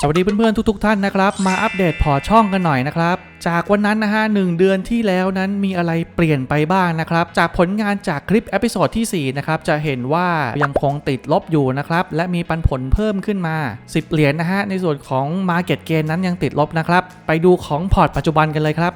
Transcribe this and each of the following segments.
สวัสดีเพื่อนๆทุกๆท่านนะครับ มาอัปเดตพอช่องกันหน่อยนะครับจากวันนั้นนะฮะหนึ่งเดือนที่แล้วนั้นมีอะไรเปลี่ยนไปบ้างนะครับ จากผลงานจากคลิปเอพิโซดที่ 4 นะครับ จะเห็นว่ายังคงติดลบอยู่นะครับ และมีปันผลเพิ่มขึ้นมา 10 เหรียญนะฮะ ในส่วนของ Market Gain นั้นยังติดลบนะครับ ไปดูของพอร์ตปัจจุบันกันเลยครับ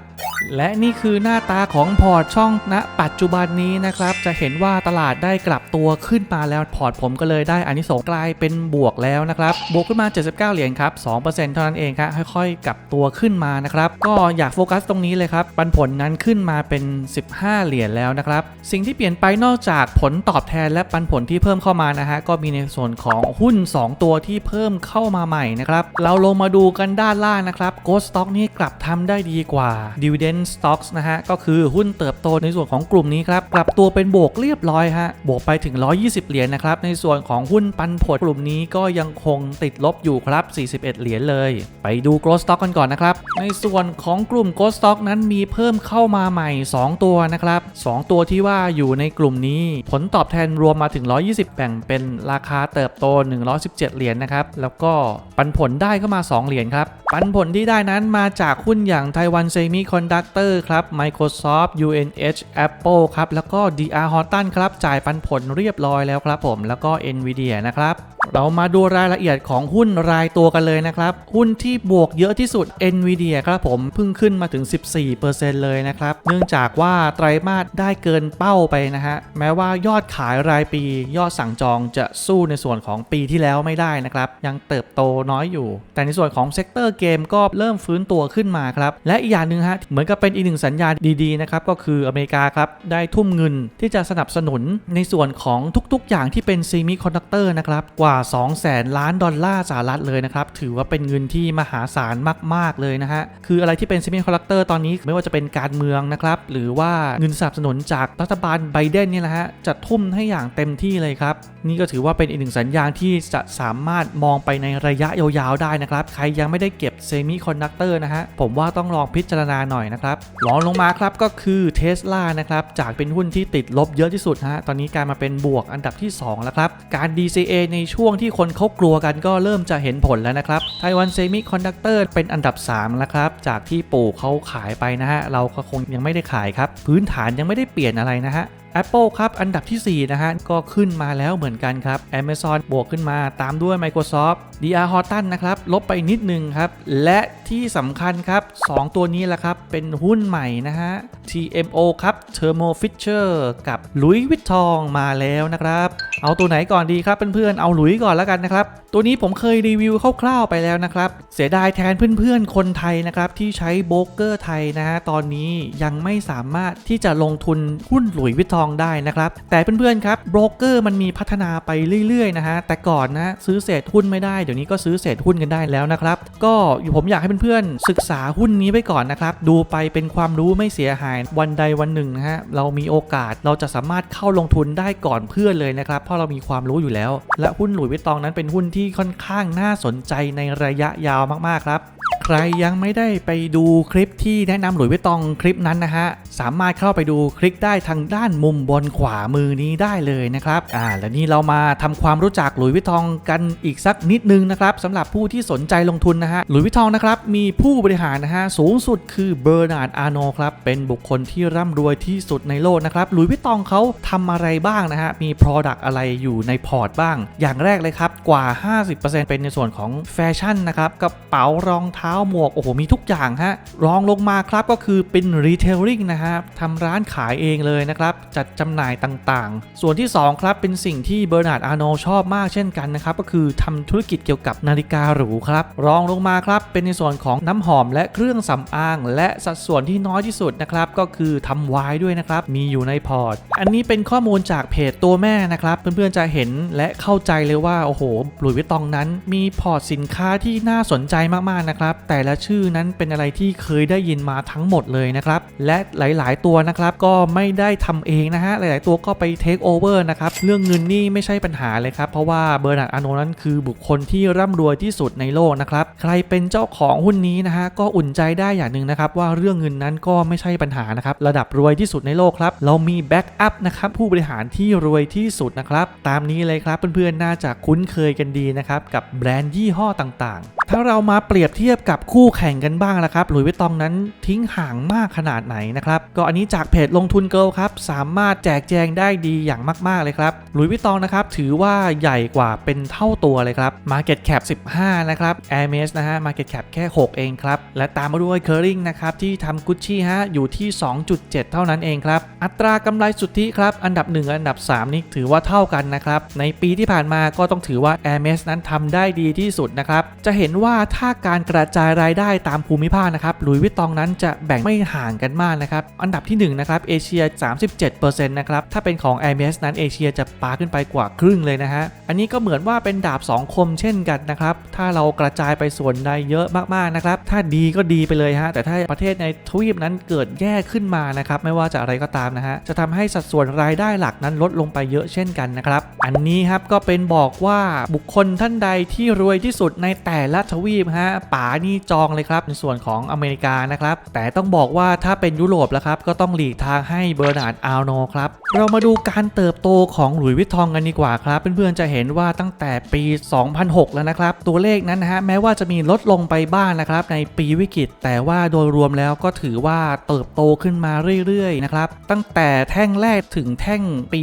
และนี่คือหน้าตาของพอร์ตช่องณปัจจุบันนี้นะครับ จะเห็นว่าตลาดได้กลับตัวขึ้นมาแล้วพอร์ตผมก็เลยได้อานิสงส์กลายเป็นบวกแล้วนะครับบวกขึ้นมา 79 เหรียญครับ2%เท่านั้นเองครับค่อยๆกลับตัวขึ้นมานะครับก็อยากโฟกัสตรงนี้เลยครับ ปันผลนั้นขึ้นมาเป็น 15 เหรียญแล้วนะครับ สิ่งที่เปลี่ยนไปนอกจากผลตอบแทนและปันผลที่เพิ่มเข้ามานะฮะ ก็มีในส่วนของหุ้น 2 ตัวที่เพิ่มเข้ามาใหม่นะครับ เราลงมาดูกันด้านล่างนะครับ Ghost Stock นี่กลับทำได้ดีกว่า Dividend Stocks นะฮะ ก็คือหุ้นเติบโตในส่วนของกลุ่มนี้ครับ กลับตัวเป็นบวกเรียบร้อยฮะ บวกไปถึง 120 เหรียญนะครับ ในส่วนของหุ้นปันผลกลุ่มนี้ก็ยังคงติดลบอยู่ครับ 41 เหรียญเลย ไปดู Growth Stock กันก่อนนะครับ ในส่วนของกลุ่ม Growth Stock นั้นมีเพิ่มเข้ามาใหม่ 2 ตัวนะครับ 2 ตัวที่ว่าอยู่ในกลุ่มนี้ ผลตอบแทนรวมมาถึง 120 แบ่งเป็นราคาเติบโต 117 เหรียญนะครับ แล้วก็ปันผลได้เข้ามา 2 เหรียญครับ ปันผลที่ได้นั้นมาจากหุ้นอย่างไต้หวันเซมิคอนดักเตอร์ครับ Microsoft UNH Apple ครับ แล้วก็ DR Horton ครับ จ่ายปันผลเรียบร้อยแล้วครับผม แล้วก็ Nvidia นะครับเรามาดูรายละเอียดของหุ้นรายตัวกันเลยนะครับ หุ้นที่บวกเยอะที่สุด Nvidia ครับผมเพิ่งขึ้นมาถึง 14%เลยนะครับ เนื่องจากว่าไตรมาสได้เกินเป้าไปนะฮะ แม้ว่ายอดขายรายปี ยอดสั่งจองจะสู้ในส่วนของปีที่แล้วไม่ได้นะครับ ยังเติบโตน้อยอยู่ แต่ในส่วนของเซกเตอร์เกมก็เริ่มฟื้นตัวขึ้นมาครับ และอีกอย่างหนึ่งฮะ เหมือนกับเป็นอีกหนึ่งสัญญาณดีๆนะครับ ก็คืออเมริกาครับ ได้ทุ่มเงินที่จะสนับสนุนในส่วนของทุกๆ อย่างที่เป็นซีมิคอนดักเตอร์นะครับ กว่า2แสนล้านดอลลาร์สหรัฐเลยนะครับ ถือว่าเป็นเงินที่มหาศาลมาก ๆ เลยนะฮะ คืออะไรที่เป็นเซมิคอนดักเตอร์ตอนนี้ไม่ว่าจะเป็นการเมืองนะครับ หรือว่าเงินสนับสนุนจากรัฐบาลไบเดนเนี่ยนะฮะจะทุ่มให้อย่างเต็มที่เลยครับ นี่ก็ถือว่าเป็นอีกหนึ่งสัญญาณที่จะสามารถมองไปในระยะยาวๆได้นะครับ ใครยังไม่ได้เก็บเซมิคอนดักเตอร์นะฮะผมว่าต้องลองพิจารณาหน่อยนะครับรองลงมาครับก็คือเท s l a นะครับจากเป็นหุ้นที่ติดลบเยอะที่สุดฮะตอนนี้กลายมาเป็นบวกอันดับที่ 2 แล้วครับ การ DCA ในช่วงที่คนเขากลัวกันก็เริ่มจะเห็นผลแล้วนะครับไต้หวันเซมิคอนดักเตอร์เป็นอันดับ 3 แล้วครับ จากที่ปู่เขาขายไปนะฮะเราก็คงยังไม่ได้ขายครับ พื้นฐานยังไม่ได้เปลี่ยนอะไรนะฮะ Apple ครับ อันดับที่ 4 นะฮะ ก็ขึ้นมาแล้วเหมือนกันครับ Amazon บวกขึ้นมาตามด้วย Microsoft DR Horton นะครับ ลบไปนิดนึงครับ และที่สำคัญครับ 2 ตัวนี้แหละครับ เป็นหุ้นใหม่นะฮะ TMO ครับ Thermo Fisher กับ Louis Vuitton มาแล้วนะครับ เอาตัวไหนก่อนดีครับเพื่อนๆ เอาหลุยก่อนแล้วกันนะครับ ตัวนี้ผมเคยรีวิวคร่าวๆไปแล้วนะครับ เสียดายแทนเพื่อนๆ คนไทยนะครับที่ใช้โบรกเกอร์ไทยนะฮะ ตอนนี้ยังไม่สามารถที่จะลงทุนหุ้นหลุยส์วิตตองได้นะครับ แต่เพื่อนๆครับโบรกเกอร์มันมีพัฒนาไปเรื่อยๆนะฮะแต่ก่อนนะซื้อเศษหุ้นไม่ได้เดี๋ยวนี้ก็ซื้อเศษหุ้นกันได้แล้วนะครับ ก็ผมอยากให้เพื่อนๆศึกษาหุ้นนี้ไปก่อนนะครับดูไปเป็นความรู้ไม่เสียหายวันใดวันหนึ่งนะฮะเรามีโอกาสเราจะสามารถเข้าลงทุนได้ก่อนเพื่อนเลยนะครับเพราะเรามีความรู้อยู่แล้ว และหุ้นหลุยส์วิตตองนั้นเป็นหุ้นที่ค่อนข้างน่าสนใจในระยะยาวมากๆครับ ใครยังไม่ได้ไปดูคลิปที่แนะนำหลุยส์วิตตองคลิปนั้นนะฮะ สามารถเข้าไปดูคลิกได้ทางด้านมุมบนขวามือนี้ได้เลยนะครับอ่าและนี่เรามาทำความรู้จักหลุยส์วิตตองกันอีกสักนิดนึงนะครับสำหรับผู้ที่สนใจลงทุนนะฮะหลุยส์วิตตองนะครับมีผู้บริหารนะฮะสูงสุดคือเบอร์นาร์ดอาร์โนครับเป็นบุคคลที่ร่ำรวยที่สุดในโลกนะครับหลุยส์วิตตองเขาทำอะไรบ้างนะฮะมี Product อะไรอยู่ในพอร์ตบ้าง อย่างแรกเลยครับกว่า 50%เป็นในส่วนของแฟชั่นนะครับกระเป๋ารองเท้าหมวก โอ้โห มีทุกอย่างฮะ รองลงมาครับก็คือเป็นรีเทลลิ่งนะครับทำร้านขายเองเลยนะครับ จัดจำหน่ายต่างๆ ส่วนที่ 2 ครับ เป็นสิ่งที่เบอร์นาร์ดอาร์โนชอบมากเช่นกันนะครับ ก็คือทำธุรกิจเกี่ยวกับนาฬิกาหรูครับ รองลงมาครับ เป็นในส่วนของน้ำหอมและเครื่องสำอาง และสัดส่วนที่น้อยที่สุดนะครับ ก็คือทำไวน์ด้วยนะครับ มีอยู่ในพอร์ต อันนี้เป็นข้อมูลจากเพจตัวแม่นะครับ เพื่อนๆจะเห็นและเข้าใจเลยว่า โอ้โห หลุยส์วิตตองนั้น มีพอร์ตสินค้าที่น่าสนใจมากๆนะครับแต่ละชื่อนั้นเป็นอะไรที่เคยได้ยินมาทั้งหมดเลยนะครับและหลาย ๆ ตัวนะครับก็ไม่ได้ทำเองนะฮะหลาย ๆ ตัวก็ไปเทคโอเวอร์นะครับเรื่องเงินนี่ไม่ใช่ปัญหาเลยครับเพราะว่าเบอร์นาร์ดอาโนนั้นคือบุคคลที่ร่ำรวยที่สุดในโลกนะครับใครเป็นเจ้าของหุ้นนี้นะฮะก็อุ่นใจได้อย่างหนึ่งนะครับว่าเรื่องเงินนั้นก็ไม่ใช่ปัญหานะครับระดับรวยที่สุดในโลกครับเรามีแบ็กอัพนะครับผู้บริหารที่รวยที่สุดนะครับตามนี้เลยครับเพื่อน ๆ น่าจะคุ้นเคยกันดีนะครับกับแบรนด์ยี่ห้อต่างๆ ถ้าเรามาเปรียบเทียบกับคู่แข่งกันบ้างละครับหลุยส์วิตตองนั้นทิ้งห่างมากขนาดไหนนะครับก็อันนี้จากเพจลงทุนเกิลครับสามารถแจกแจงได้ดีอย่างมาก ๆ เลยครับหลุยส์วิตตองนะครับถือว่าใหญ่กว่าเป็นเท่าตัวเลยครับ Market Cap 15 นะครับ a i r m e s นะฮะ Market Cap แค่ 6 เองครับ และตามมาด้วย c u r r i n g นะครับที่ทำกุชชี่ฮะอยู่ที่ 2.7 เท่านั้นเองครับ อัตรากำไรสุทธิครับอันดับ 1 อันดับ 3 นี่ถือว่าเท่ากันนะครับ ในปีที่ผ่านมาก็ต้องถือว่า a i r m e s นั้นทำได้ดีที่สุดนะครับ จะเห็นว่าถ้าการกระจายรายได้ตามภูมิภาคนะครับหลุยส์วิตตองนั้นจะแบ่งไม่ห่างกันมากนะครับ อันดับที่1นะครับเอเชีย 37%นะครับ ถ้าเป็นของ i m s นั้นเอเชียจะปาขึ้นไปกว่าครึ่งเลยนะฮะ อันนี้ก็เหมือนว่าเป็นดาบ 2 คมเช่นกันนะครับ ถ้าเรากระจายไปส่วนใดเยอะมากๆนะครับ ถ้าดีก็ดีไปเลยฮะ แต่ถ้าประเทศในทวีปนั้นเกิดแย่ขึ้นมานะครับ ไม่ว่าจะอะไรก็ตามนะฮะ จะทำให้สัดส่วนรายได้หลักนั้นลดลงไปเยอะเช่นกันนะครับ อันนี้ครับก็เป็นบอกว่าบุคคลท่านใดที่รวยที่สุดในแต่ละทวีปฮะปานี่จองเลยครับในส่วนของอเมริกานะครับ แต่ต้องบอกว่าถ้าเป็นยุโรปแล้วครับ ก็ต้องหลีกทางให้เบอร์นาร์ดอาร์โนครับ เรามาดูการเติบโตของหลุยส์วิตตองกันดีกว่าครับ เพื่อนๆจะเห็นว่าตั้งแต่ปี 2006 แล้วนะครับ ตัวเลขนั้นนะฮะแม้ว่าจะมีลดลงไปบ้างนะครับ ในปีวิกฤต แต่ว่าโดยรวมแล้วก็ถือว่าเติบโตขึ้นมาเรื่อยๆนะครับตั้งแต่แท่งแรกถึงแท่งปี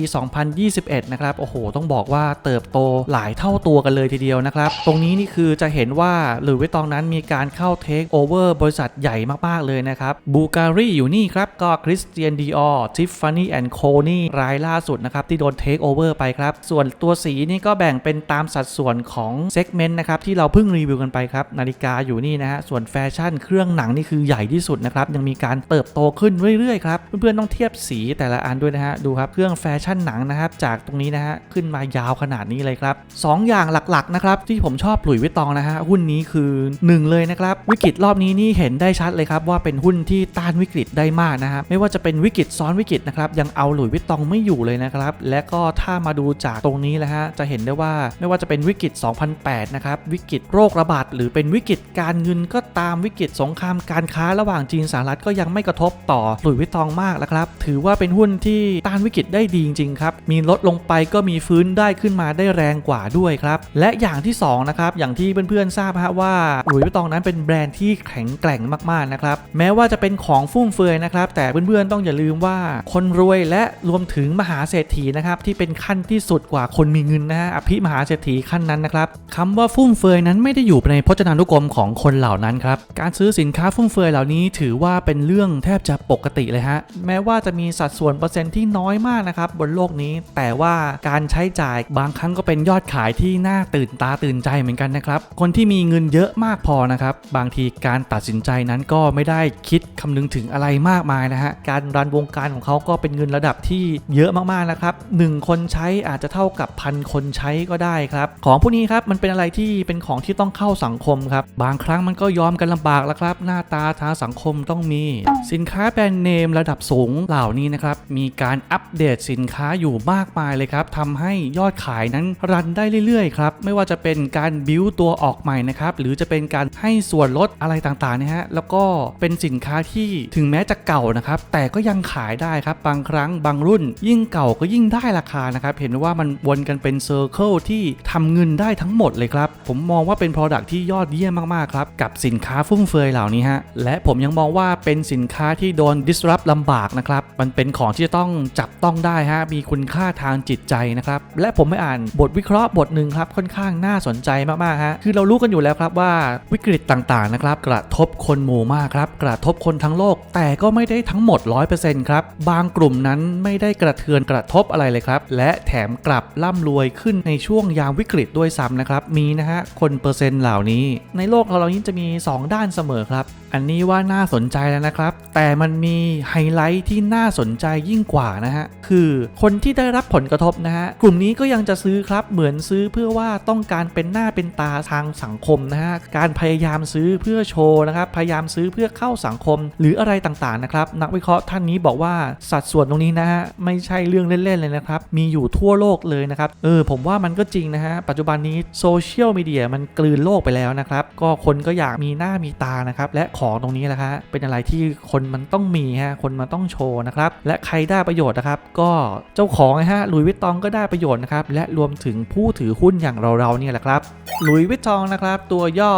2021 นะครับโอ้โห ต้องบอกว่าเติบโตหลายเท่าตัวกันเลยทีเดียวนะครับตรงนี้นี่คือจะเห็นว่าหลุยส์วิตตองนั้นมีีการเข้าเทคโอเวอร์บริษัทใหญ่มากๆเลยนะครับบูการีอยู่นี่ครับ ก็คริสเตียนดีออร์ทิฟฟานี่แอนด์โคนี่รายล่าสุดนะครับ ที่โดนเทคโอเวอร์ไปครับ ส่วนตัวสีนี่ก็แบ่งเป็นตามสัดส่วนของเซกเมนต์นะครับ ที่เราเพิ่งรีวิวกันไปครับ นาฬิกาอยู่นี่นะฮะ ส่วนแฟชั่นเครื่องหนังนี่คือใหญ่ที่สุดนะครับ ยังมีการเติบโตขึ้นเรื่อยๆครับ เพื่อนๆต้องเทียบสีแต่ละอันด้วยนะฮะดูครับเครื่องแฟชั่นหนังนะครับจากตรงนี้นะฮะขึ้นมายาวขนาดนี้เลยครับสองอย่างหลักๆนะครับที่ผมชอบหลุยวิตตองนะฮะหุ้นนี้คือหนึ่งเลยนะครับ วิกฤตรอบนี้นี่เห็นได้ชัดเลยครับว่าเป็นหุ้นที่ต้านวิกฤตได้มากนะครับไม่ว่าจะเป็นวิกฤตซ้อนวิกฤตนะครับยังเอาหลุยวิตตองไม่อยู่เลยนะครับและก็ถ้ามาดูจากตรงนี้แล้วฮะจะเห็นได้ว่าไม่ว่าจะเป็นวิกฤต 2008 นะครับวิกฤตโรคระบาดหรือเป็นวิกฤตการเงินก็ตามวิกฤตสงครามการค้าระหว่างจีนสหรัฐก็ยังไม่กระทบต่อหลุยวิตตองมากนะครับถือว่าเป็นหุ้นที่ต้านวิกฤตได้ดีจริงๆครับมีลดลงไปก็มีฟื้นได้ขึ้นมาได้แรงกว่าด้วยครับและอย่างที่สองนะครับอย่างที่เพื่อนๆทราบฮะว่าหลุยวิตตองนั้นเป็นแบรนด์ที่แข็งแกร่งมากๆนะครับแม้ว่าจะเป็นของฟุ่มเฟือยนะครับแต่เพื่อนๆต้องอย่าลืมว่าคนรวยและรวมถึงมหาเศรษฐีนะครับที่เป็นขั้นที่สุดกว่าคนมีเงินนะฮะอภิมหาเศรษฐีขั้นนั้นนะครับคำว่าฟุ่มเฟือยนั้นไม่ได้อยู่ในพจนานุกรมของคนเหล่านั้นครับการซื้อสินค้าฟุ่มเฟือยเหล่านี้ถือว่าเป็นเรื่องแทบจะปกติเลยฮะแม้ว่าจะมีสัดส่วนเปอร์เซ็นต์ที่น้อยมากนะครับบนโลกนี้ แต่ว่าการใช้จ่ายบางครั้งก็เป็นยอดขายที่น่าตื่นตาตื่นใจเหมือนกันนะครับคนที่มีเงินเยอะมากพอนะครับ บางทีการตัดสินใจนั้นก็ไม่ได้คิดคำนึงถึงอะไรมากมายนะฮะ การรันวงการของเขาก็เป็นเงินระดับที่เยอะมากๆนะครับหนึ่งคนใช้อาจจะเท่ากับพันคนใช้ก็ได้ครับ ของพวกนี้ครับมันเป็นอะไรที่เป็นของที่ต้องเข้าสังคมครับ บางครั้งมันก็ยอมกันลำบากแล้วครับ หน้าตาทางสังคมต้องมี สินค้าแบรนด์เนมระดับสูงเหล่านี้นะครับ มีการอัปเดตสินค้าอยู่มากมายเลยครับทำให้ยอดขายนั้นรันได้เรื่อยๆครับ ไม่ว่าจะเป็นการบิวตัวออกใหม่นะครับ หรือจะเป็นการให้ส่วนลดอะไรต่างๆนะฮะแล้วก็เป็นสินค้าที่ถึงแม้จะเก่านะครับแต่ก็ยังขายได้ครับบางครั้งบางรุ่น ยิ่งเก่าก็ยิ่งได้ราคานะครับเห็นว่ามันวนกันเป็นเซอร์เคิลที่ทำเงินได้ทั้งหมดเลยครับผมมองว่าเป็น Product ที่ยอดเยี่ยมมากๆครับกับสินค้าฟุ่มเฟือยเหล่านี้ฮะและผมยังมองว่าเป็นสินค้าที่โดน disrupt ลำบากนะครับมันเป็นของที่จะต้องจับต้องได้ฮะมีคุณค่าทางจิตใจนะครับและผมไปอ่านบทวิเคราะห์บทหนึ่งครับค่อนข้างน่าสนใจมากๆฮะคือเรารู้กันอยู่แล้วครับว่าวิกฤตต่างๆนะครับกระทบคนหมู่มากครับกระทบคนทั้งโลก แต่ก็ไม่ได้ทั้งหมด 100%ครับบางกลุ่มนั้นไม่ได้กระเทือนกระทบอะไรเลยครับ และแถมกลับร่ำรวยขึ้นในช่วงยามวิกฤตด้วยซ้ำนะครับมีนะฮะคนเปอร์เซ็นต์เหล่านี้ ในโลกเรานี้จะมี 2 ด้านเสมอครับ อันนี้ว่าน่าสนใจแล้วนะครับ แต่มันมีไฮไลท์ที่น่าสนใจยิ่งกว่านะฮะ คือคนที่ได้รับผลกระทบนะฮะ กลุ่มนี้ก็ยังจะซื้อครับ เหมือนซื้อเพื่อว่าต้องการเป็นหน้าเป็นตาทางสังคมนะฮะ การพยายามซื้อเพื่อโชว์นะครับ พยายามซื้อเพื่อเข้าสังคม หรืออะไรต่างๆนะครับ นักวิเคราะห์ท่านนี้บอกว่าสัดส่วนตรงนี้นะฮะ ไม่ใช่เรื่องเล่นๆเลยนะครับ มีอยู่ทั่วโลกเลยนะครับ เออ ผมว่ามันก็จริงนะฮะ ปัจจุบันนี้โซเชียลมีเดียมันกลืนโลกไปแล้วนะครับ ก็คนก็อยากมีหน้ามีตานะครับ และของตรงนี้แหละฮะเป็นอะไรที่คนมันต้องมีฮะคนมันต้องโชว์นะครับและใครได้ประโยชน์นะครับก็เจ้าของนะฮะหลุยวิตตองก็ได้ประโยชน์นะครับและรวมถึงผู้ถือหุ้นอย่างเราๆเนี่ยแหละครับหลุยวิตตองนะครับตัวย่อ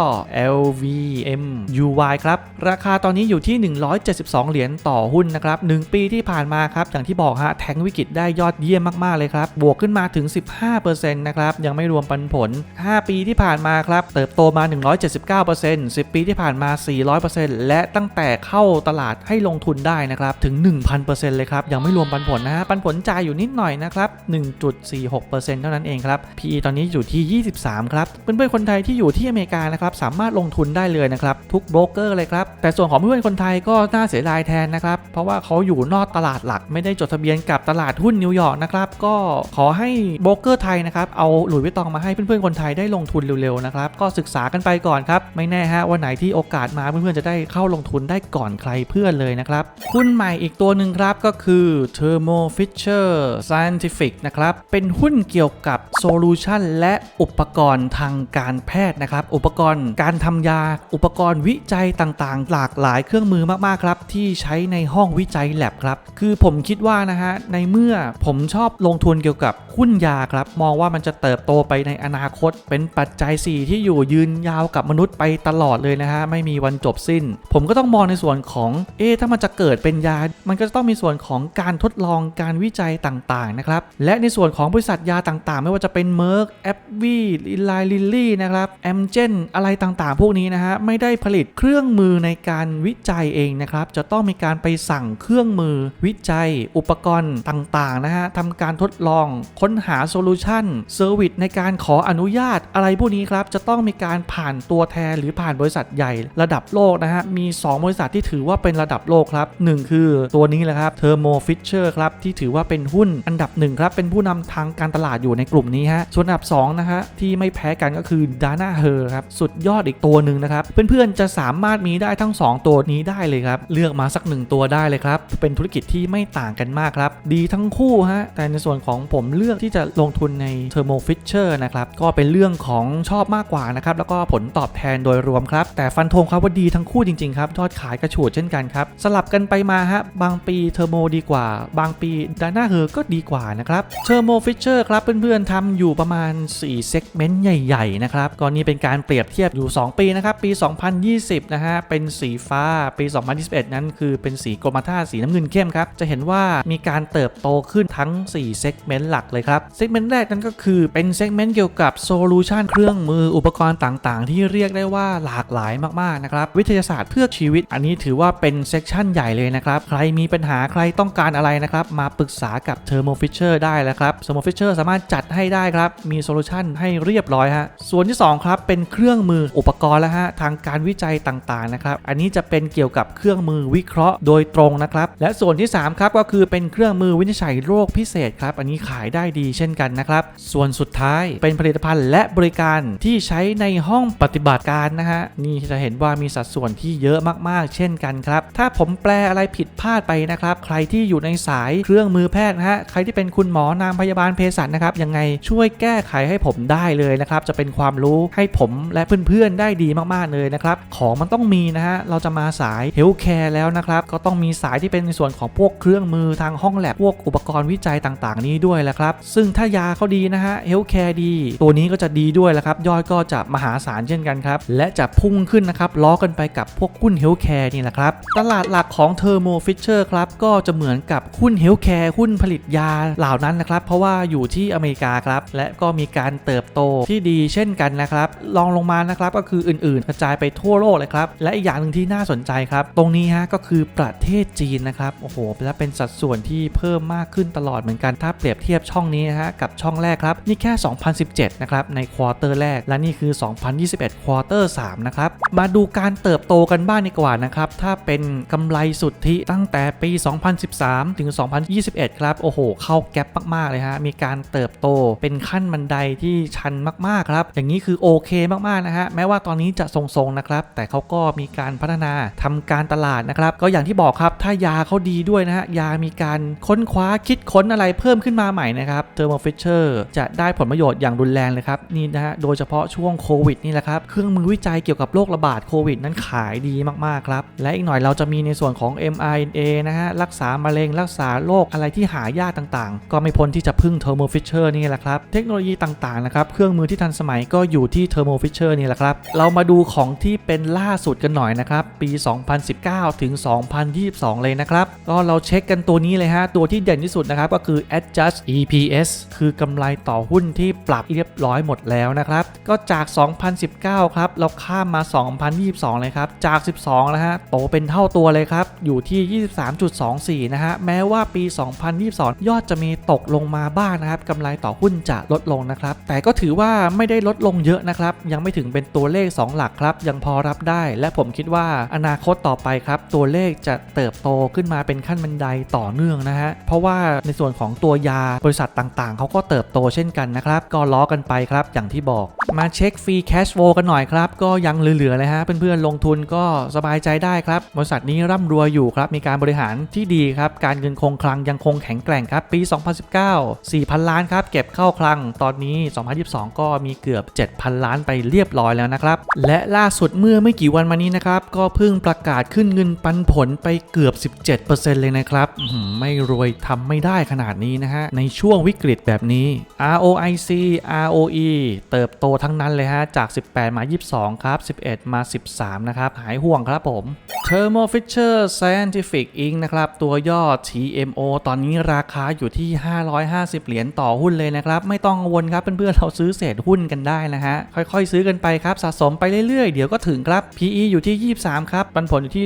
LVMUY ครับราคาตอนนี้อยู่ที่ 172 เหรียญต่อหุ้นนะครับ1ปีที่ผ่านมาครับอย่างที่บอกฮะแทงวิกฤตได้ยอดเยี่ยมมากๆเลยครับบวกขึ้นมาถึง 15%นะครับยังไม่รวมปันผล 5 ปีที่ผ่านมาครับเติบโตมา 179% 10 ปีที่ผ่านมา 400%และตั้งแต่เข้าตลาดให้ลงทุนได้นะครับถึง 1,000%เลยครับยังไม่รวมปันผลนะฮะปันผลจ่ายอยู่นิดหน่อยนะครับ 1.46%เท่านั้นเองครับ PE ตอนนี้อยู่ที่ 23 ครับเพื่อนๆคนไทยที่อยู่ที่อเมริกานะครับสามารถลงทุนได้เลยนะครับทุกโบรกเกอร์เลยครับแต่ส่วนของเพื่อนๆคนไทยก็น่าเสียดายแทนนะครับเพราะว่าเขาอยู่นอกตลาดหลัก ไม่ได้จดทะเบียนกับตลาดหุ้นนิวยอร์กนะครับก็ขอให้โบรกเกอร์ไทยนะครับเอาหลุยส์วิตตองมาให้เพื่อนๆคนไทยได้ลงทุนเร็วๆนะครับก็ศึกษากันไปก่อนครับไม่แน่ฮะวันไหนที่โอกาสมาเพื่อนๆจะได้เข้าลงทุนได้ก่อนใครเพื่อนเลยนะครับหุ้นใหม่อีกตัวหนึ่งครับก็คือ Thermo Fisher Scientific นะครับเป็นหุ้นเกี่ยวกับโซลูชันและอุปกรณ์ทางการแพทย์นะครับ อุปกรณ์การทำยา อุปกรณ์วิจัยต่างๆ หลากหลายเครื่องมือมากๆครับ ที่ใช้ในห้องวิจัยแลบครับ คือผมคิดว่านะฮะ ในเมื่อผมชอบลงทุนเกี่ยวกับหุ้นยาครับ มองว่ามันจะเติบโตไปในอนาคต เป็นปัจจัย 4 ที่อยู่ยืนยาวกับมนุษย์ไปตลอดเลยนะฮะ ไม่มีวันจบสิ้น ผมก็ต้องมองในส่วนของเอ๊ถ้ามันจะเกิดเป็นยา มันก็จะต้องมีส่วนของการทดลองการวิจัยต่างๆนะครับและในส่วนของบริษัทยาต่างๆ ไม่ว่าจะเป็นเมอร์กแอปวีลิลายลิลลี่นะครับแอมเจนอะไรต่างๆ พวกนี้นะฮะไม่ได้ผลิตเครื่องมือในการวิจัยเองนะครับจะต้องมีการไปสั่งเครื่องมือวิจัย อุปกรณ์ต่างๆนะฮะทำการทดลองค้นหาโซลูชันเซอร์วิสในการขออนุญาตอะไรพวกนี้ครับจะต้องมีการผ่านตัวแทนหรือผ่านบริษัทใหญ่ระดับโลกนะฮะ มี 2 บริษัทที่ถือว่าเป็นระดับโลกครับ 1 คือตัวนี้แหละครับ Thermo Fisher ครับ ที่ถือว่าเป็นหุ้นอันดับหนึ่งครับ เป็นผู้นำทางการตลาดอยู่ในกลุ่มนี้ฮะ ส่วนอันดับ2นะฮะ ที่ไม่แพ้กันก็คือ Dana Her ครับ สุดยอดอีกตัวหนึ่งนะครับ เพื่อนๆจะสามารถมีได้ทั้ง 2 ตัวนี้ได้เลยครับ เลือกมาสักหนึ่งตัวได้เลยครับ เป็นธุรกิจที่ไม่ต่างกันมากครับ ดีทั้งคู่ฮะ แต่ในส่วนของผมเลือกที่จะลงทุนใน Thermo Fisher นะครับ ก็เป็นเรื่องของชอบมากกว่านะครับ แล้วก็ผลตอบแทนโดยรวมครับ แต่ฟันธงครับว่าดีทั้งคู่จริงๆครับยอดขายกระฉูดเช่นกันครับ สลับกันไปมาฮะบางปีเทอร์โมดีกว่า บางปีดาน่าเฮอก็ดีกว่านะครับเทอร์โมฟิชเชอร์ครับเพื่อนๆทำอยู่ประมาณ4เซกเมนต์ใหญ่ๆนะครับก็นี่เป็นการเปรียบเทียบอยู่ 2 ปีนะครับปี 2020 นะฮะเป็นสีฟ้าปี 2021 นั้นคือเป็นสีกรมท่าสีน้ำเงินเข้มครับจะเห็นว่ามีการเติบโตขึ้นทั้ง4เซกเมนต์หลักเลยครับเซกเมนต์แรกนั้นก็คือเป็นเซกเมนต์เกี่ยวกับโซลูชันเครื่องมืออุปกรณ์ต่างๆ ที่เรียกได้ว่าหลากหลายมากๆนะครับวิทยาศาสตร์เพื่อชีวิต อันนี้ถือว่าเป็นเซกชันใหญ่เลยนะครับ ใครมีปัญหาใครต้องการอะไรนะครับ มาปรึกษากับ Thermo Fisher ได้แล้วครับ Thermo Fisher สามารถจัดให้ได้ครับ มีโซลูชันให้เรียบร้อยฮะ ส่วนที่ 2 ครับ เป็นเครื่องมืออุปกรณ์แล้วฮะ ทางการวิจัยต่างๆนะครับ อันนี้จะเป็นเกี่ยวกับเครื่องมือวิเคราะห์โดยตรงนะครับ และส่วนที่ 3 ครับ ก็คือเป็นเครื่องมือวินิจฉัยโรคพิเศษครับ อันนี้ขายได้ดีเช่นกันนะครับ ส่วนสุดท้ายเป็นผลิตภัณฑ์และบริการที่ใช้ในห้องปฏิบัติการนะฮะ นี่จะเห็นว่ามีสัดส่วนที่เยอะมากๆ เช่นกันครับ ถ้าผมแปลอะไรผิดพลาดไปนะครับ ใครที่อยู่ในสายเครื่องมือแพทย์นะฮะ ใครที่เป็นคุณหมอนางพยาบาลเภสัชนะครับ ยังไงช่วยแก้ไขให้ผมได้เลยนะครับ จะเป็นความรู้ให้ผมและเพื่อนๆ ได้ดีมากๆ เลยนะครับ ของมันต้องมีนะฮะ เราจะมาสายเฮลท์แคร์แล้วนะครับ ก็ต้องมีสายที่เป็นในส่วนของพวกเครื่องมือทางห้องแลบ พวกอุปกรณ์วิจัยต่างๆ นี้ด้วยแหละครับ ซึ่งถ้ายาเขาดีนะฮะ เฮลท์แคร์ดี ตัวนี้ก็จะดีด้วยแหละครับ ยอดก็จะมหาศาลเช่นกันครับ และจะพุ่งขึ้นนะครับ ล้อกันไปกับพวกหุ้นเฮลท์แคร์นี่แหละครับ ตลาดหลักของ Thermo Fisher ครับ ก็จะเหมือนกับหุ้นเฮลท์แคร์หุ้นผลิตยาเหล่านั้นนะครับ เพราะว่าอยู่ที่อเมริกาครับ และก็มีการเติบโตที่ดีเช่นกันนะครับลองลงมานะครับก็คืออื่นๆ กระจายไปทั่วโลกเลยครับ และอีกอย่างหนึ่งที่น่าสนใจครับ ตรงนี้ฮะก็คือประเทศจีนนะครับโอ้โหและเป็นสัดส่วนที่เพิ่มมากขึ้นตลอดเหมือนกันถ้าเปรียบเทียบช่องนี้นะฮะกับช่องแรกครับนี่แค่ 2017 นะครับในควอเตอร์แรกและนี่คือ 2021 ควอเตอร์3นะครับมาดูการเติบบโตกันบ้างดีกว่านะครับ ถ้าเป็นกำไรสุทธิตั้งแต่ปี 2013 ถึง 2021 ครับ โอ้โห เข้าแก๊ปมาก ๆ เลยฮะ มีการเติบโตเป็นขั้นบันไดที่ชันมาก ๆ ครับ อย่างนี้คือโอเคมาก ๆ นะฮะ แม้ว่าตอนนี้จะทรง ๆ นะครับ แต่เขาก็มีการพัฒนาทำการตลาดนะครับ ก็อย่างที่บอกครับ ถ้ายาเขาดีด้วยนะฮะ ยามีการค้นคว้าคิดค้นอะไรเพิ่มขึ้นมาใหม่นะครับเทอร์โมฟิชเชอร์จะได้ผลประโยชน์อย่างรุนแรงเลยครับนี่นะฮะโดยเฉพาะช่วงโควิดนี่แหละครับเครื่องมือวิจัยเกี่ยวกับโรคระบาดโควิดนั้นขายดีมากๆครับ และอีกหน่อยเราจะมีในส่วนของ mRNA นะฮะ รักษามะเร็งรักษาโรคอะไรที่หายากต่างๆ ก็ไม่พ้นที่จะพึ่งเทอร์โมฟิชเชอร์นี่แหละครับ เทคโนโลยีต่างๆนะครับ เครื่องมือที่ทันสมัยก็อยู่ที่เทอร์โมฟิชเชอร์นี่แหละครับ เรามาดูของที่เป็นล่าสุดกันหน่อยนะครับ ปี 2019 ถึง 2022 เลยนะครับ ก็เราเช็คกันตัวนี้เลยฮะ ตัวที่เด่นที่สุดนะครับก็คือ adjust EPS คือกำไรต่อหุ้นที่ปรับเรียบร้อยหมดแล้วนะครับ ก็จาก 2019 ครับ เราข้ามมา 2022 เลยครับจาก 12 นะฮะโตเป็นเท่าตัวเลยครับ อยู่ที่ 23.24 นะฮะแม้ว่าปี 2022 ยอดจะมีตกลงมาบ้างนะครับกำไรต่อหุ้นจะลดลงนะครับ แต่ก็ถือว่าไม่ได้ลดลงเยอะนะครับ ยังไม่ถึงเป็นตัวเลข 2 หลักครับ ยังพอรับได้ และผมคิดว่าอนาคตต่อไปครับ ตัวเลขจะเติบโตขึ้นมาเป็นขั้นบันไดต่อเนื่องนะฮะเพราะว่าในส่วนของตัวยาบริษัทต่างๆเขาก็เติบโตเช่นกันนะครับ ก็ล้อกันไปครับอย่างที่บอก มาเช็คฟรีแคชโฟกันหน่อยครับก็ยังเหลือๆเลยฮะเพื่อนๆลงทุนก็สบายใจได้ครับบริษัทนี้ร่ำรวยอยู่ครับมีการบริหารที่ดีครับการเงินคงคลังยังคงแข็งแกร่งครับปี 2019 4,000 ล้านครับเก็บเข้าคลังตอนนี้ 2022 ก็มีเกือบ 7,000 ล้านไปเรียบร้อยแล้วนะครับและล่าสุดเมื่อไม่กี่วันมานี้นะครับก็เพิ่งประกาศขึ้นเงินปันผลไปเกือบ 17%เลยนะครับไม่รวยทำไม่ได้ขนาดนี้นะฮะในช่วงวิกฤตแบบนี้ ROIC ROE เติบโตทั้งนั้นเลยฮะจาก 18 มา 22 ครับ 11 มา 13 นะครับหายห่วงครับผม Thermo Fisher Scientific Inc. นะครับ ตัวย่อ TMO ตอนนี้ราคาอยู่ที่ 550 เหรียญต่อหุ้นเลยนะครับ ไม่ต้องกังวลครับเพื่อนๆเราซื้อเศษหุ้นกันได้นะฮะ ค่อยๆ ซื้อกันไปครับ สะสมไปเรื่อยๆ เดี๋ยวก็ถึงครับ PE อยู่ที่ 23 ครับ ปันผลอยู่ที่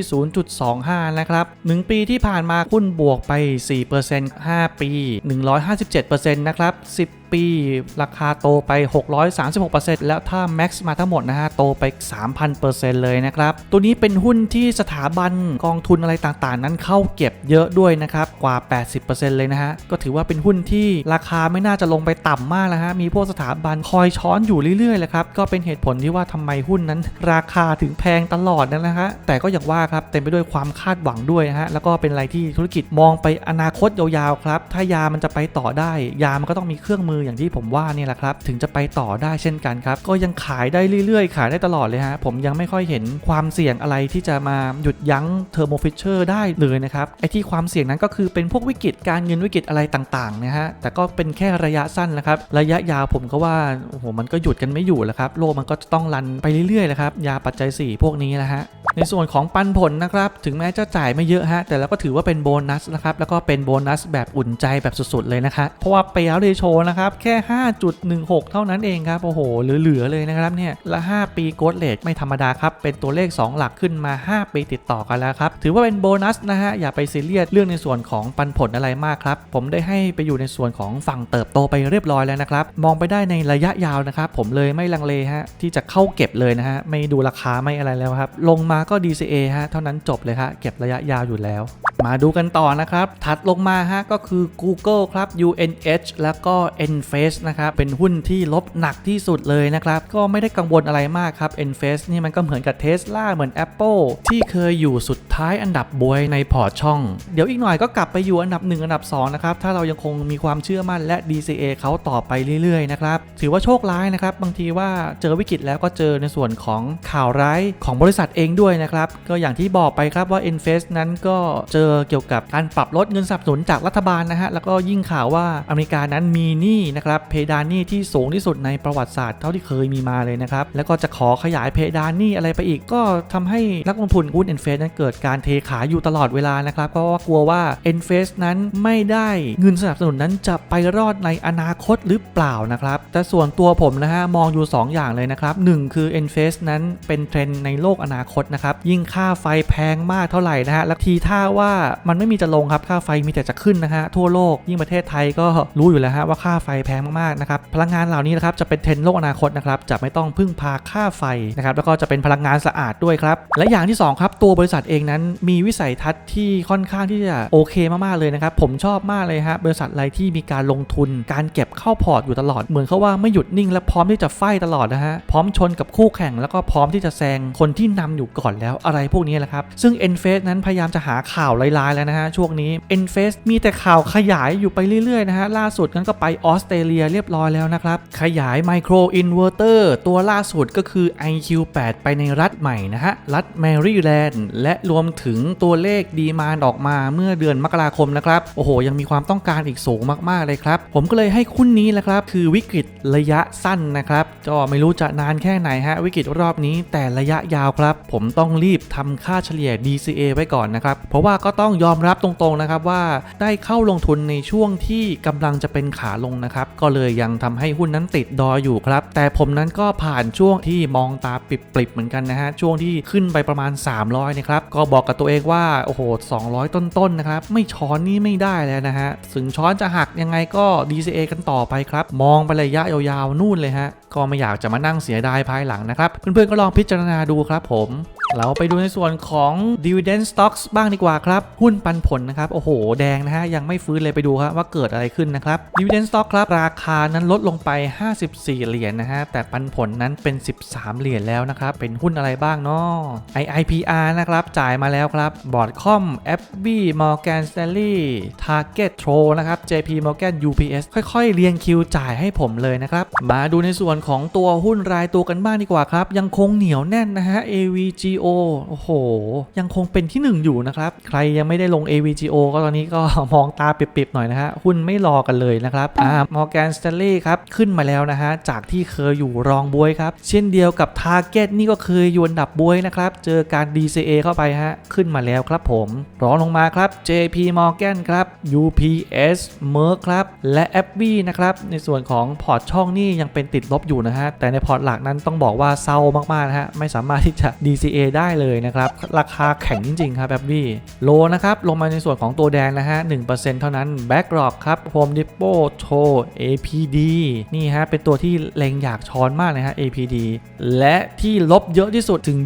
0.25 นะครับ 1 ปีที่ผ่านมาหุ้นบวกไป 4% 5 ปี 157%นะครับ10ปี ราคาโตไป 636%แล้วถ้า Max มาทั้งหมดนะฮะ โตไป 3,000%เลยนะครับ ตัวนี้เป็นหุ้นที่สถาบันกองทุนอะไรต่างๆ นั้นเข้าเก็บเยอะด้วยนะครับ กว่า 80%เลยนะฮะ ก็ถือว่าเป็นหุ้นที่ราคาไม่น่าจะลงไปต่ำมากแล้วฮะ มีพวกสถาบันคอยช้อนอยู่เรื่อยๆเลยครับ ก็เป็นเหตุผลที่ว่าทำไมหุ้นนั้น ราคาถึงแพงตลอดนะฮะ แต่ก็อย่างว่าครับ เต็มไปด้วยความคาดหวังด้วยนะฮะ แล้วก็เป็นอะไรที่ธุรกิจมองไปอนาคตยาวๆครับ ถ้ายามันจะไปต่อได้ ยามันก็ต้องมีเครื่องมืออย่างที่ผมว่าเนี่ยแหละครับ ถึงจะไปต่อได้เช่นกันครับ ก็ยังขายได้เรื่อยๆ ขายได้ตลอดเลยฮะ ผมยังไม่ค่อยเห็นความเสี่ยงอะไรที่จะมาหยุดยั้งเทอร์โมฟิชเชอร์ได้เลยนะครับ ไอ้ที่ความเสี่ยงนั้นก็คือเป็นพวกวิกฤตการเงินวิกฤตอะไรต่างๆนะฮะ แต่ก็เป็นแค่ระยะสั้นนะครับ ระยะยาวผมก็ว่า โอ้โห มันก็หยุดกันไม่อยู่แล้วครับ โลกมันก็จะต้องรันไปเรื่อยๆแหละครับ ยาปัจจัย 4 พวกนี้นะฮะในส่วนของปันผลนะครับ ถึงแม้จะจ่ายไม่เยอะฮะ แต่เราก็ถือว่าเป็นโบนัสนะครับ แล้วก็เป็นโบนัสแบบอุ่นใจแบบสุดๆเลยนะคะเพราะว่าเปย์เรโชนะครับับ แค่ 5.16 เท่านั้นเองครับ โอ้โห เหลือ ๆ เลยนะครับเนี่ย และ 5 ปีโกดเลทไม่ธรรมดาครับ เป็นตัวเลข 2 หลักขึ้นมา 5 ปีติดต่อกันแล้วครับ ถือว่าเป็นโบนัสนะฮะ อย่าไปซีเรียสเรื่องในส่วนของปันผลอะไรมากครับ ผมได้ให้ไปอยู่ในส่วนของฝั่งเติบโตไปเรียบร้อยแล้วนะครับ มองไปได้ในระยะยาวนะครับ ผมเลยไม่ลังเลฮะที่จะเข้าเก็บเลยนะฮะ ไม่ดูราคาไม่อะไรแล้วครับ ลงมาก็ DCA ฮะ เท่านั้นจบเลยฮะ เก็บระยะยาวอยู่แล้วมาดูกันต่อนะครับ ถัดลงมาฮะก็คือ Google ครับ UNH แล้วก็ N Enphase นะครับ เป็นหุ้นที่ลบหนักที่สุดเลยนะครับ ก็ไม่ได้กังวลอะไรมากครับ Enphase นี่มันก็เหมือนกับ Tesla เหมือน Apple ที่เคยอยู่สุดท้ายอันดับบวยในพอร์ตช่อง เดี๋ยวอีกหน่อยก็กลับไปอยู่อันดับ 1 อันดับ 2 นะครับ ถ้าเรายังคงมีความเชื่อมั่นและ DCA เขาต่อไปเรื่อยๆนะครับ ถือว่าโชคร้ายนะครับ บางทีว่าเจอวิกฤตแล้วก็เจอในส่วนของข่าวร้ายของบริษัทเองด้วยนะครับ ก็อย่างที่บอกไปครับว่า Enphase นั้นก็เจอเกี่ยวกับการปรับลดเงินสนับสนุนจากรัฐบาลนะฮะ แล้วก็ยิ่งข่าวว่าอเมริกานั้นมีหนี้นะครับเพดานหนี้ที่สูงที่สุดในประวัติศาสตร์เท่าที่เคยมีมาเลยนะครับแล้วก็จะขอขยายเพดานหนี้อะไรไปอีกก็ทำให้นักลงทุนหุ้น Enphase นั้นเกิดการเทขายอยู่ตลอดเวลานะครับเพราะว่ากลัวว่า Enphase นั้นไม่ได้เงินสนับสนุนนั้นจะไปรอดในอนาคตหรือเปล่านะครับแต่ส่วนตัวผมนะฮะมองอยู่ 2 อย่างเลยนะครับหนึ่งคือ Enphase นั้นเป็นเทรนด์ในโลกอนาคตนะครับยิ่งค่าไฟแพงมากเท่าไหร่นะฮะและทีท่าว่ามันไม่มีจะลงครับค่าไฟมีแต่จะขึ้นนะฮะทั่วโลกยิ่งประเทศไทยก็รู้อยู่แล้วฮะว่าค่าไฟแพงมากๆนะครับพลังงานเหล่านี้นะครับจะเป็นเทรนโลกอนาคตนะครับจะไม่ต้องพึ่งพาค่าไฟนะครับแล้วก็จะเป็นพลังงานสะอาดด้วยครับและอย่างที่สองครับตัวบริษัทเองนั้นมีวิสัยทัศน์ที่ค่อนข้างที่จะโอเคมากๆเลยนะครับผมชอบมากเลยฮะบริษัทอะไรที่มีการลงทุน การเก็บเข้าพอร์ตอยู่ตลอดเหมือนเขาว่าไม่หยุดนิ่ง และพร้อมที่จะไฟตลอดนะฮะพร้อมชนกับคู่แข่งแล้วก็พร้อมที่จะแซงคนที่นำอยู่ก่อนแล้วอะไรพวกนี้แหละครับซึ่ง e n f a c e นั้นพยายามจะหาข่าวร้ายๆแล้วนะฮะช่วงนี้ e n f a c e มีแต่ข่าวขยายอยู่ไปเรื่อยๆนะฮะล่าสุดนั้นก็ไปออสเตรเลียเรียบร้อยแล้วนะครับ ขยายไมโครอินเวอร์เตอร์ตัวล่าสุดก็คือ IQ8 ไปในรัฐใหม่นะฮะ รัฐแมริแลนด์และรวมถึงตัวเลขดีมานออกมาเมื่อเดือนมกราคมนะครับ โอ้โห ยังมีความต้องการอีกสูงมากๆเลยครับ ผมก็เลยให้คุณนี้แหละครับ คือวิกฤตระยะสั้นนะครับก็ไม่รู้จะนานแค่ไหนฮะวิกฤตรอบนี้แต่ระยะยาวครับ ผมต้องรีบทำค่าเฉลี่ย DCA ไว้ก่อนนะครับ เพราะว่าก็ต้องยอมรับตรงๆนะครับว่าได้เข้าลงทุนในช่วงที่กำลังจะเป็นขาลงนะครับก็เลยยังทำให้หุ้นนั้นติดดอยอยู่ครับ แต่ผมนั้นก็ผ่านช่วงที่มองตาปริบๆเหมือนกันนะฮะช่วงที่ขึ้นไปประมาณ 300นะครับก็บอกกับตัวเองว่าโอ้โห 200 ต้นๆนะครับไม่ช้อนนี่ไม่ได้แล้วนะฮะถึงช้อนจะหักยังไงก็ DCA กันต่อไปครับมองไประยะยาวๆนู่นเลยฮะก็ไม่อยากจะมานั่งเสียดายภายหลังนะครับเพื่อนๆก็ลองพิจารณาดูครับผม เราไปดูในส่วนของ dividend stocks บ้างดีกว่าครับ หุ้นปันผลนะครับ โอ้โห แดงนะฮะ ยังไม่ฟื้นเลยไปดูครับว่าเกิดอะไรขึ้นนะครับ dividend stock ครับ ราคานั้นลดลงไป 54 เหรียญนนะฮะ แต่ปันผลนั้นเป็น 13 เหรียญแล้วนะครับ เป็นหุ้นอะไรบ้างเนาะ IIPR นะครับ จ่ายมาแล้วครับ Broadcom FB Morgan Stanley Target Tro นะครับ JP Morgan UPS ค่อยๆ เรียงคิวจ่ายให้ผมเลยนะครับ มาดูในส่วนของตัวหุ้นรายตัวกันบ้างดีกว่าครับ ยังคงเหนียวแน่นนะฮะ AVGO โอ้โห ยังคงเป็นที่หนึ่งอยู่นะครับ ใครยังไม่ได้ลง AVGO ก็ตอนนี้ก็มองตาปิบๆหน่อยนะฮะหุ้นไม่รอกันเลยนะครับอ่า Morgan Stanley ครับ ขึ้นมาแล้วนะฮะ จากที่เคยอยู่รองบวยครับ เช่นเดียวกับ Target นี่ก็เคยอยู่อันดับบวยนะครับ เจอการ DCA เข้าไปฮะ ขึ้นมาแล้วครับผมรองลงมาครับ JP Morgan ครับ UPS Merck ครับ และ a b b นะครับ ในส่วนของพอร์ตช่องนี่ยังเป็นติดลบอยู่นะฮะแต่ในพอร์ตหลักนั้นต้องบอกว่าเศร้ามากๆนะฮะไม่สามารถที่จะ DCA ได้เลยนะครับ ราคาแข็งจริงๆครับ a b b โลนะครับ ลงมาในส่วนของตัวแดงนะฮะ 1%เท่านั้น Backrock ครับ Home Depot Cho APD นี่ฮะ เป็นตัวที่เล็งอยากช้อนมากนะฮะ APD และที่ลบเยอะที่สุดถึง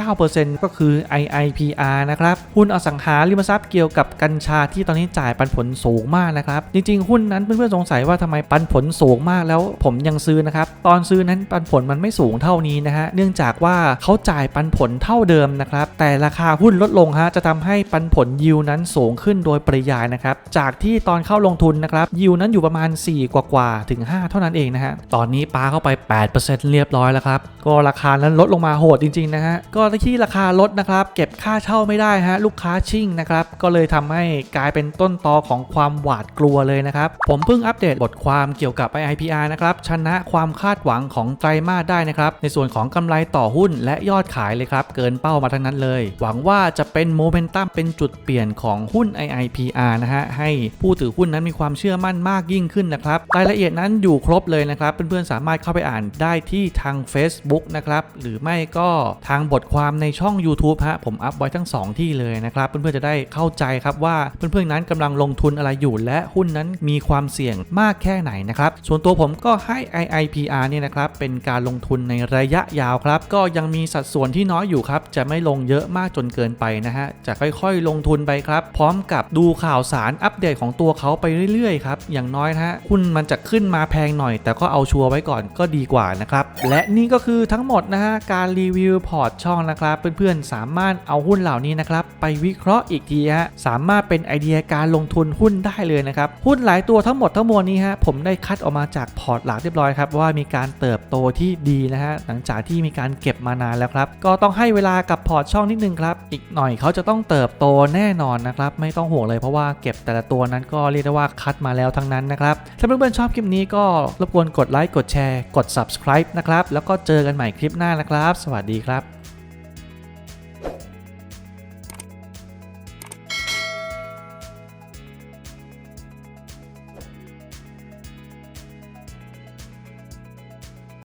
29%ก็คือ IIPR นะครับหุ้นอสังหาริมทรัพย์เกี่ยวกับกัญชาที่ตอนนี้จ่ายปันผลสูงมากนะครับ จริงๆ หุ้นนั้นเพื่อนๆสงสัยว่าทำไมปันผลสูงมากแล้วผมยังซื้อนะครับ ตอนซื้อนั้นปันผลมันไม่สูงเท่านี้นะฮะเนื่องจากว่าเขาจ่ายปันผลเท่าเดิมนะครับ แต่ราคาหุ้นลดลงฮะจะทำให้ปันผลยิวนั้นสูงขึ้นโดยปริยายนะครับ จากที่ตอนเข้าลงทุนนะครับยิวนั้นอยู่ประมาณ 4 กว่าๆถึง 5 เท่านั้นเองนะฮะ ตอนนี้ปาเข้าไป 8%เรียบร้อยแล้วครับ ก็ราคานั้นลดลงมาโหดจริงๆนะฮะ ก็ที่ราคาลดนะครับ เก็บค่าเช่าไม่ได้ฮะลูกค้าชิ่งนะครับ ก็เลยทำให้กลายเป็นต้นตอของความหวาดกลัวเลยนะครับ ผมเพิ่งอัปเดตบทความเกี่ยวกับ IPR นะครับชนะความคาดหวังของไตรมาสได้นะครับในส่วนของกำไรต่อหุ้นและยอดขายเลยครับเกินเป้ามาทั้งนั้นเลย หวังว่าจะเป็นโมเมนตัมเป็นจุดเปลี่ยนของหุ้น IIPR นะฮะ ให้ผู้ถือหุ้นนั้นมีความเชื่อมั่นมากยิ่งขึ้นนะครับ รายละเอียดนั้นอยู่ครบเลยนะครับ เพื่อนๆสามารถเข้าไปอ่านได้ที่ทาง Facebook นะครับ หรือไม่ก็ทางบทความในช่อง YouTube ฮะ ผมอัพไว้ทั้ง 2 ที่เลยนะครับ เพื่อนๆจะได้เข้าใจครับว่าเพื่อนๆนั้นกำลังลงทุนอะไรอยู่ และหุ้นนั้นมีความเสี่ยงมากแค่ไหนนะครับ ส่วนตัวผมก็ให้ IIPR เนี่ยนะครับเป็นการลงทุนในระยะยาวครับ ก็ยังมีสัดส่วนที่น้อยอยู่ครับ จะไม่ลงเยอะมากจนเกินไปนะฮะ จะค่อยๆ ลงทุนไปครับ พร้อมกับดูข่าวสารอัปเดตของตัวเขาไปเรื่อยๆครับ อย่างน้อยนะฮะหุ้นมันจะขึ้นมาแพงหน่อย แต่ก็เอาชัวร์ไว้ก่อนก็ดีกว่านะครับ และนี่ก็คือทั้งหมดนะฮะ การรีวิวพอร์ตช่องนะครับ เพื่อนๆ สามารถเอาหุ้นเหล่านี้นะครับ ไปวิเคราะห์อีกทีฮะ สามารถเป็นไอเดียการลงทุนหุ้นได้เลยนะครับ หุ้นหลายตัวทั้งหมดทั้งมวลนี้ฮะ ผมได้คัดออกมาจากพอร์ตหลักเรียบร้อยครับว่ามีการเติบโตที่ดีนะฮะ หลังจากที่มีการเก็บมานานแล้วครับ ก็ต้องให้เวลากับพอร์ตช่องนิดนึงครับ อีกหน่อยเขาจะต้องเติบโตแน่นอนนะครับ ไม่ต้องห่วงเลยเพราะว่าเก็บแต่ละตัวนั้นก็เรียกได้ว่าคัดมาแล้วทั้งนั้นนะครับถ้าเพื่อนๆชอบคลิปนี้ก็รบกวนกดไลค์กดแชร์ กด subscribe นะครับ แล้วก็เจอกันใหม่คลิปหน้านะครับ สวัสดีครับ